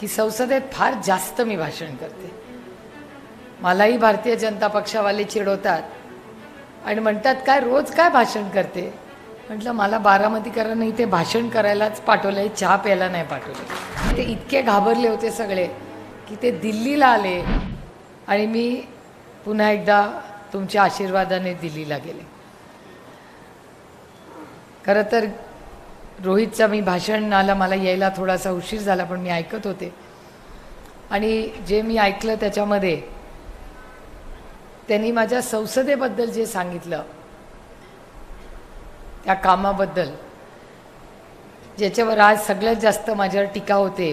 की संसदेत फार जास्त मी भाषण करते. मलाही भारतीय जनता पक्षावाले चिडवतात. आणि म्हणतात काय रोज काय भाषण करते? म्हटलं मला बारामतीकरांना इथे भाषण करायलाच पाठवलंय चहा प्यायला नाही पाठवलं ते इतके घाबरले होते सगळे की ते दिल्लीला आले आणि मी पुन्हा एकदा तुमच्या आशीर्वादाने दिल्लीला गेले. खरं तर रोहितचा मी भाषणाला मला यायला थोडासा उशीर झाला पण मी ऐकत होते. आणि जे मी ऐकलं त्याच्यामध्ये त्यांनी माझ्या संसदेबद्दल जे सांगितलं त्या कामाबद्दल ज्याच्यावर आज सगळ्यात जास्त माझ्यावर टीका होते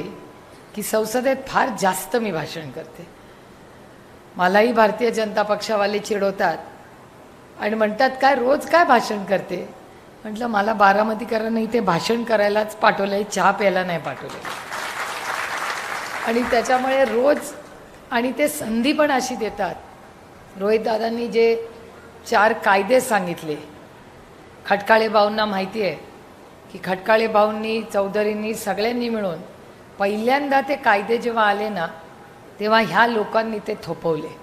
की संसदेत फार जास्त मी भाषण करते. मलाही भारतीय जनता पक्षावाले चिडवतात आणि म्हणतात काय रोज काय भाषण करते? म्हटलं मला बारामतीकरांना इथे भाषण करायलाच पाठवलंय चहा प्यायला नाही पाठवलं आणि त्याच्यामुळे रोज आणि ते संधी पण अशी देतात. रोहितदादांनी जे चार कायदे सांगितले खटकाळे भाऊंना माहिती आहे की खटकाळे भाऊंनी चौधरींनी सगळ्यांनी मिळून पहिल्यांदा ते कायदे जेव्हा आले ना तेव्हा ह्या लोकांनी ते थोपवले.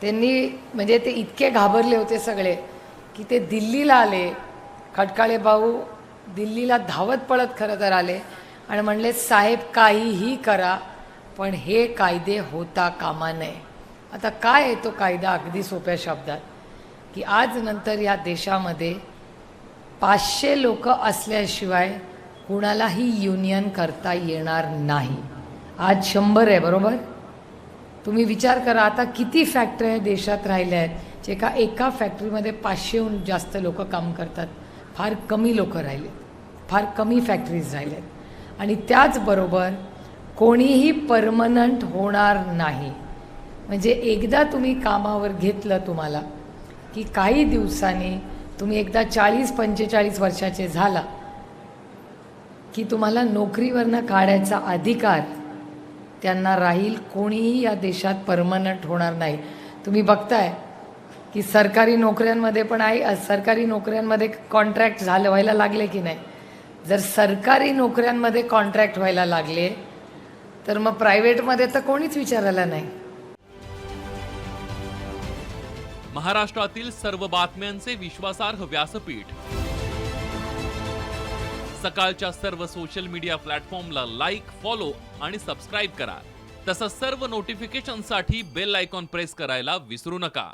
त्यांनी म्हणजे ते इतके घाबरले होते सगळे की ते दिल्लीला आले खटकाळे भाऊ दिल्लीला धावत पळत खरं तर आले आणि म्हणले साहेब काहीही करा पण हे कायदे होता कामा नये. आता काय आहे तो कायदा अगदी सोप्या शब्दात? की आज नंतर या देशामध्ये पाचशे लोक असल्याशिवाय कुणालाही युनियन करता येणार नाही. आज शंभर आहे बरोबर? तुम्ही विचार करा आता किती फॅक्टऱ्या देशात राहिल्या आहेत जे का एका फॅक्टरीमध्ये पाचशेहून जास्त लोक काम करतात? फार कमी लोक राहिले. फार कमी फॅक्टरीज राहिल्यात आणि त्याचबरोबर कोणीही परमनंट होणार नाही. म्हणजे एकदा तुम्ही कामावर घेतलं तुम्हाला की काही दिवसांनी तुम्ही एकदा चाळीस पंचेचाळीस वर्षाचे झाला की तुम्हाला नोकरीवरनं काढायचा अधिकार त्यांना राहील कोणीही या देशात परमनंट होणार नाही. तुम्ही बघताय की सरकारी नोकऱ्यांमध्ये पण आहे सरकारी नोकऱ्यांमध्ये कॉन्ट्रॅक्ट झालं व्हायला लागले की नाही? जर सरकारी नोकऱ्यांमध्ये कॉन्ट्रॅक्ट व्हायला लागले तर मग प्रायव्हेटमध्ये तर कोणीच विचारायला नाही. महाराष्ट्रातील सर्व बातम्यांचे विश्वासार्ह व्यासपीठ. सकाळच्या सर्व सोशल मीडिया प्लॅटफॉर्मला लाईक फॉलो आणि सबस्क्राईब करा. तसंच सर्व नोटिफिकेशनसाठी बेल आयकॉन प्रेस करायला विसरू नका.